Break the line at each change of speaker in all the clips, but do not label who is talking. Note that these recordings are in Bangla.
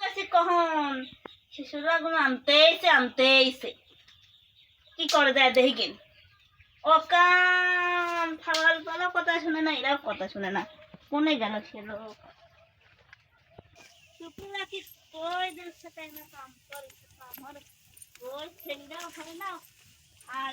কাছে কখন? শিশুরা গুলো আনতেইছে আনতেইছে। কি করে যায় দেখি কিন। ও কাম ফালাল পালা কথা শুনে না, এরাও কথা শুনে না। কোনে গেল সে লোক? কি কই দিন সাথে কাম আমার ওই ছেলেটাও খাবে না। আর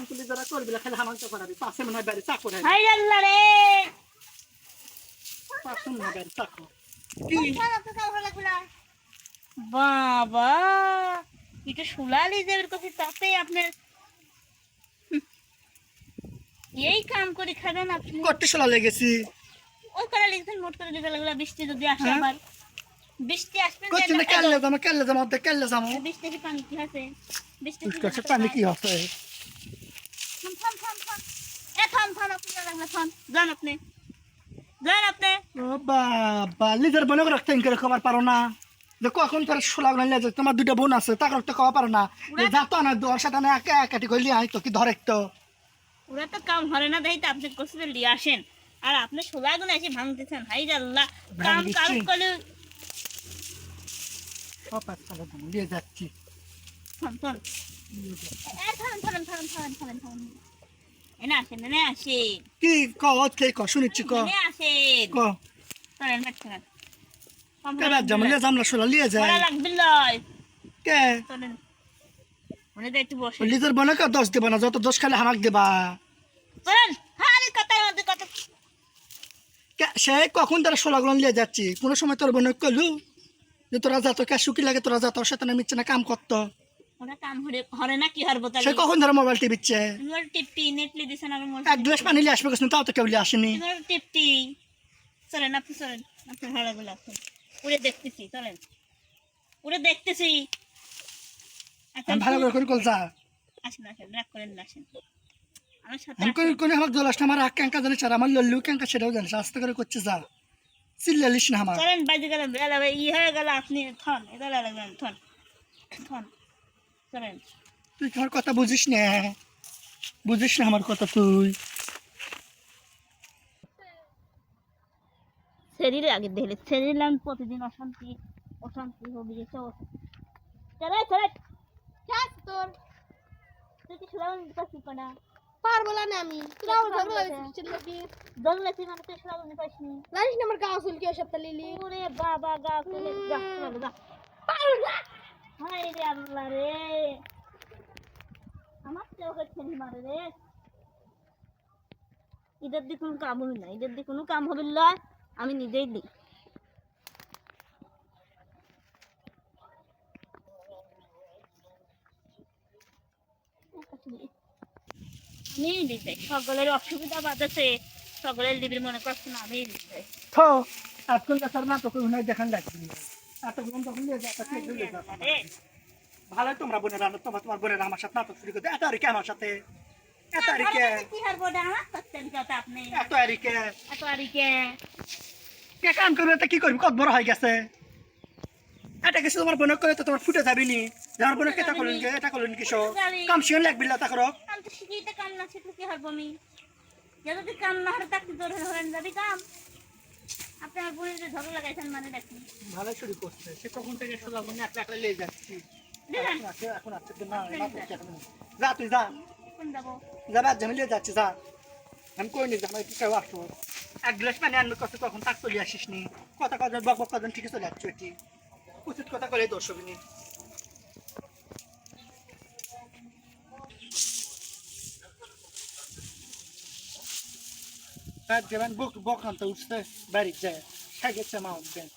কাম তুলি করবি খালি হামান্ত করাবি। পাশে মনে হয় বাড়ি চাকর
হাই আল্লাহ রে।
পাশে মনে হয় বাড়ি চাকর কি?
বাবা এটা সুলালি করছে তাতে আপনার এই কাম করে খাবেন আপনি।
করতে শোলা লেগেছি।
ওই করে লিখছেন মোট করে লিখে লাগল বৃষ্টি যদি আসে
হ্যাঁ?
আবার। বৃষ্টি আসবে
করছি না
না-
কেলে যাব কেলে যাব অর্ধেক কেলে যাব
বৃষ্টি কি পানি কি আছে? বৃষ্টি কি
করছে পানি কি হচ্ছে
থাম থাম থাম থাম এ থাম থাম আপনি লাগল থাম যান আপনি। যান আপনি।
বাবা লিজার বনে রাখতে করে খবর পারো না। যে কখন তোর শোলা গুলো লেগে তোমার দুইটা বোন আছে তাকে রাখতে খবর পারো না। যাতো না ওর সাথে না একা একাটি করলি আই তো কি ধরে তো
ওরা তো কাম হরে না দেই তো আপনি কোসে লিয়ে আসেন। আর আপনি সোলা গুলো এসে ভাঙতেছেন হাই আল্লাহ। কাম
ভাঙিছি।
করে
সব পাঁচতলা নিয়ে যাচ্ছি।
থাম থাম থাম থাম থাম থাম থাম এনে আসেন এনে আসেন
কি ক কে ক শুনিচ্ছি ক।
এনে আসেন
ক।
চলেন হাঁটছেন
কেবে না শোলা লিয়ে যায়।
লাগবে লয়।
কে?
চলেন। মনে দেয় একটু বসে।
লিজার বনে কা দশ দেবা না? যত দশ খালি হামাক দেবা।
চলেন হারে কথার মধ্যে কথা।
সে কখন তারা যাচ্ছি? কোনো সময় তোর বোনে কলু যে তোরা যা তো কে শুকি লাগে তোরা যা তোর সাথে না মিচ্ছে না কাম করতো।
ওরা কাম হরে হরে না কি হরবো
সে কখন ধরে মোবাইল টিপিচ্ছে
টিপটি নেটলি দিছেন আর মোর
এক গ্লাস পানি নিয়ে আসবে কিন্তু তাও তো কেউ নিয়ে আসেনি।
তোমার টিপটি চলেন আপনি চলেন। আপনি ভাড়া গুলো আসুন উড়ে দেখতেছি চলেন। উড়ে দেখতেছি। আচ্ছা,
ভালো করে করে কল যা
আসেন আসেন রাগ করেন না আসেন। আমার সাথে
আমি করে করে আমার জলাস না আমার আগ ক্যাঙ্কা জানিস আর আমার লল্লু ক্যাঙ্কা সেটাও জানিস আস্তে করে করছে যা। চিল্লালিস না আমার।
চলেন বেলা ই হয়ে গেল আপনি থন এটা লাগবেন থন থন।
তুই আমার কথা বুঝিস না? বুঝিস না আমার কথা তুই?
শরীরে আগে দেখলে শরীরে আমি প্রতিদিন অশান্তি অশান্তি হবে এসব চলে চলে।
ক্যাস তোর।
তুই কি শুলাম পাচ্ছি কোনা
পারব না আমি।
জঙ্গলে মানে তুই শুলাম পাইসনি
জানিস না আমার গাও চুলকি ওই সপ্তাহ লিলি?
ওরে বাবা গা চলে যা চলে যা।
পারব না।
হায় রে আল্লাহ রে আমার চোখে ছেলে ঈদের দিয়ে কোনো কাম হবে না ঈদের দিয়ে কোনো কাম হবে লয় আমি নিজেই দিই দিতে সকলের অসুবিধা বাধাছে সকলের লিবির মনে করছে না আমি দিতে
এখন দেখার না তোকে দেখান ভালো তোমরা বোনেরা তোমার তোমার বোনেরা আমার সাথে নাটক শুরু করতে। এত আর কে আমার সাথে। এত আর কি এত আর কে
এত আর কে
কে কাম করবে তা কি করবি? কত বড় হয়ে গেছে। এটা কিছু তোমার বোনক করে তো তোমার ফুটে যাবি নি আমার বোনক এটা করলেন কে? এটা করলেন কিসো কাম শিখে লাগবি তা করো।
কাম তো শিখিতে কাম না শিখলে কি হারবো আমি? যদি কাম না তাকে জোর হলেন যাবি কাম। আপনি আমার বোনের যে ঝগড়া লাগাইছেন মানে দেখি
ভালো শুরু করছে। সে কখন থেকে সোজা বোনে একলা একলা লেগে যাচ্ছি।
দিলেন
এখন আছে এখন আছে না না করছে এখন। যা তুই যা।
কোন যাব?
যা বাদ ঝামেলে যাচ্ছি যা। আমি কই নি আমার একটু কেউ আসো। এক গ্লাস পানি আনবে কত কখন তাক চলে আসিস নি? কথা কথা বক বক কথা ঠিক চলে যাচ্ছ এটি। উচিত কথা dat je een bok bok kan toch beste beter. Ga gezette maudden.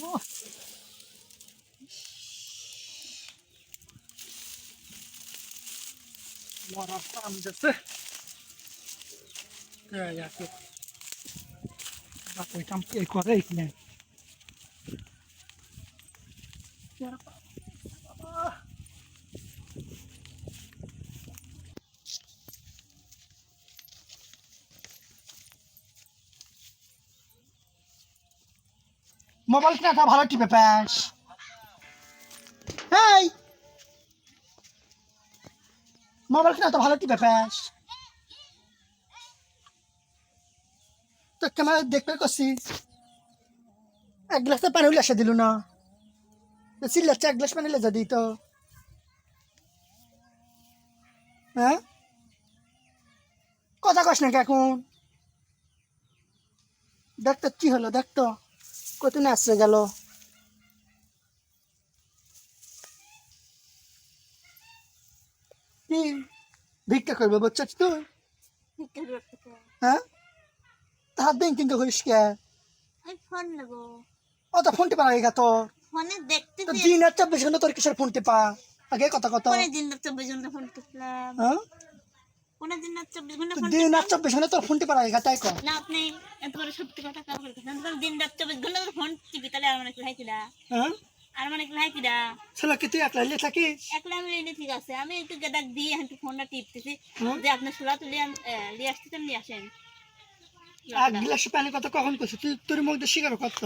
Maar oh. Moraamdeze. Ja ja. Dat wordt hem ik hoor ik niet. Mobile কিনা ভালো টিপে পাস এই! মোবাইল কিনা তো ভালো টিপে পাস তো ক্যামেরা দেখবে করছি। এক গ্লাস তো পানি উল্লে আসে দিল না। চিল্লাচ্ছে এক গ্লাস পানি লেজা দিই তো। হ্যাঁ? কথা কস নাকি এখন? দেখতো কি হলো দেখতো কত না আসছে গেল ভিক্ষা করবে বুঝছিস তুই? হ্যাঁ? তাহার দিন কিন্তু করিস কে?
ফোন নেব।
ও তো ফোন টিপা লাগে তো
ফোনে দেখতে
দিন আর চব্বিশ ঘণ্টা তোর কিসের ফোন টিপা? আগে কথা কত।
দিন চব্বিশ ঘণ্টা ফোন টিপলাম।
হ্যাঁ?
কোনে দিন রাত চব্বিশ ঘণ্টা
তো
ফোন
দিন আর চব্বিশ ঘণ্টা তোর ফোন টিপা লাগে তাই কর
না আপনি এত বড় সত্যি কথা কাউ বলতে দিন রাত চব্বিশ ঘণ্টা ধরে ফোন টিপি তাহলে আর মানে কিরা
হ্যাঁ
আর মানে ভাই কিরা
ছেলে কি তুই একলা লিয়ে থাকিস?
একলা আমি এনে ঠিক আছে। আমি একটু গেদাক দিয়ে একটু ফোনটা টিপতেছি। যে আপনার সোলা তুলে নিয়ে আসতেছেন নিয়ে আসেন।
এক গ্লাস পানি কত কখন তুই তোর মুখ দিয়ে শিকার কত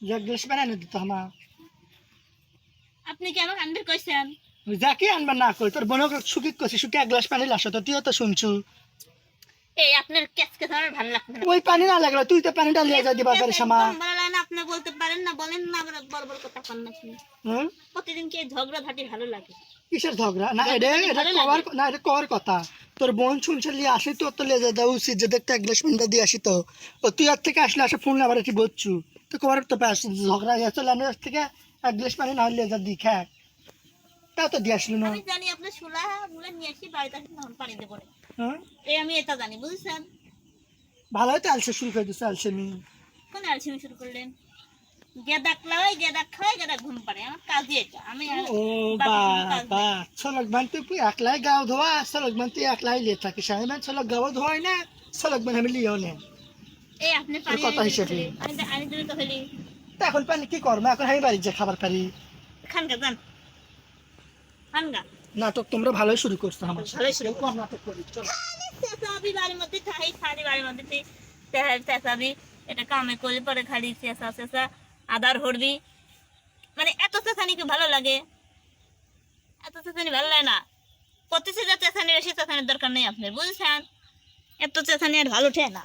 যে গ্লাস পানি এনে দিত আমার।
আপনি কি আমাকে আনবে কইছেন?
যাকে আনবা না কই তোর বোনক সুখী করছি সুখী এক গ্লাস পানি লাসো তো তুইও তো শুনছু।
এই আপনার ক্যাচকে ধরার ভালো লাগবে না।
ওই পানি না লাগল তুই তো পানিটা লিয়ে যা
ভালো লাগে না আপনি বলতে পারেন না বলেন না বড় বড় কথা পান না
হুম?
প্রতিদিন কি ঝগড়া ঝাঁটি ভালো লাগে?
কিসের ঝগড়া? না এটা এটা না এটা কথা। তোর বোন শুনছে লিয়ে আসি তো তো লিয়ে যা দেওয়া উচিত যে দেখতে এক গ্লাস পানিটা দিয়ে আসি তো। ও তুই আর থেকে আসলে আসে ফোন আবার একটু বলছু তো কবার তো পাস ঝগড়া গেছে আমি থেকে এক গ্লাস পানি না লিয়ে যা দি খা। তাও তো দিয়ে আসলো না।
আমি জানি আপনার সোলা মুলে নিয়ে আসি বাড়িতে আসি তখন পানি দেবো
হ্যাঁ?
এই আমি এটা জানি বুঝছেন?
ভালোই তো আলসে শুরু করে দিচ্ছে আলসে মি
কোন আলসিমি শুরু করলেন? গেদা খাওয়াই গেদা খাওয়াই গেদা ঘুম পাড়ে। আমার কাজই এটা। আমি
ও তুই একলাই গাও ধোয়া তুই একলাই থাকিস আমি মান সলক গাও ধোয়াই না সলক মান আমি লিয়েও না
এই আপনি পানি
কথা হিসেবে।
আমি আমি তো হলি
তা এখন পানি কি করব? এখন আমি বাড়ি যে খাবার পারি।
খানগা যান।
নাটক তোমরা ভালোই শুরু করছ আমার
ভালোই শুরু
কম নাটক করি? চলো।
চেঁচাবি বাড়ির মধ্যে থাই খালি বাড়ির মধ্যে তুই চে- চেঁচাবি এটা কামে করে পরে খালি চেঁচা চেঁচা আদার হরবি। মানে এত চেঁচানি কি ভালো লাগে? এত চেঁচানি ভালো লাগে না। প্রতি যা চেঁচানি বেশি চেঁচানির দরকার নেই আপনার বুঝছেন? এত চেঁচানি আর ভালো উঠে না।